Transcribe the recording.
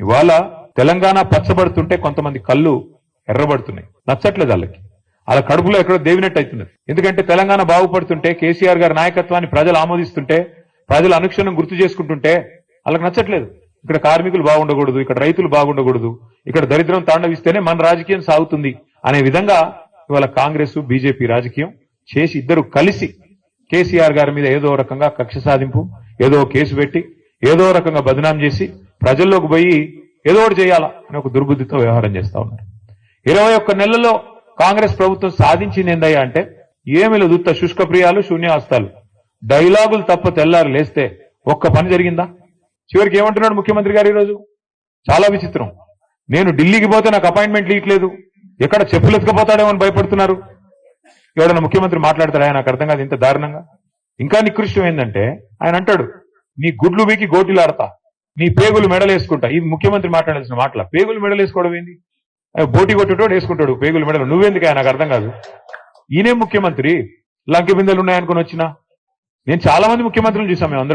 ఇవాళ తెలంగాణ పచ్చబడుతుంటే కొంతమంది కళ్ళు ఎర్రబడుతున్నాయి. నచ్చట్లేదు వాళ్ళకి. వాళ్ళ కడుపులో ఎక్కడో దేవినట్టు అవుతున్నది. ఎందుకంటే తెలంగాణ బాగుపడుతుంటే కేసీఆర్ గారి నాయకత్వాన్ని ప్రజలు ఆమోదిస్తుంటే ప్రజలు అనుక్షణం గుర్తు చేసుకుంటుంటే వాళ్ళకి నచ్చట్లేదు. ఇక్కడ కార్మికులు బాగుండకూడదు ఇక్కడ రైతులు బాగుండకూడదు ఇక్కడ దరిద్రం తాండవిస్తేనే మన రాజకీయం సాగుతుంది అనే విధంగా ఇవాళ కాంగ్రెస్ బీజేపీ రాజకీయం చేసి ఇద్దరు కలిసి కేసీఆర్ గారి మీద ఏదో రకంగా కక్ష సాధింపు ఏదో కేసు పెట్టి ఏదో రకంగా బదనాం చేసి ప్రజల్లోకి పోయి ఏదో ఒకటి చేయాలా అని ఒక దుర్బుద్ధితో వ్యవహారం చేస్తా ఉన్నారు. ఇరవై ఒక్క నెలలో కాంగ్రెస్ ప్రభుత్వం సాధించింది ఏందయ్యా అంటే ఏమి దుత్త శుష్క ప్రియాలు శూన్యాస్తాలు డైలాగులు తప్ప తెల్లారు లేస్తే ఒక్క పని జరిగిందా? చివరికి ఏమంటున్నాడు ముఖ్యమంత్రి గారు ఈరోజు? చాలా విచిత్రం. నేను ఢిల్లీకి పోతే నాకు అపాయింట్మెంట్ ఇవ్వట్లేదు ఎక్కడ చెప్పులు ఎత్తుకపోతాడేమో అని భయపడుతున్నారు. ఎవడన్నా ముఖ్యమంత్రి మాట్లాడతాడా? నాకు అర్థం కాదు ఇంత దారుణంగా. ఇంకా నికృష్టం ఏంటంటే ఆయన అంటాడు నీ గుడ్లు వీకి గోటిలాడతా. నీ పేగులు మెడలేసుకుంటా. ఇది ముఖ్యమంత్రి మాట్లాడాల్సిన మాటల. పేగులు మెడలేసుకోవడం ఏంది? బోటి కొట్టేటోడు వేసుకుంటాడు పేగులు మెడలు. నువ్వెందుకు నాకు అర్థం కాదు? ఈయనే ముఖ్యమంత్రి. లంకె బిందెలు ఉన్నాయనుకుని వచ్చినా. నేను చాలా మంది ముఖ్యమంత్రులు చూసాం మేము అందరం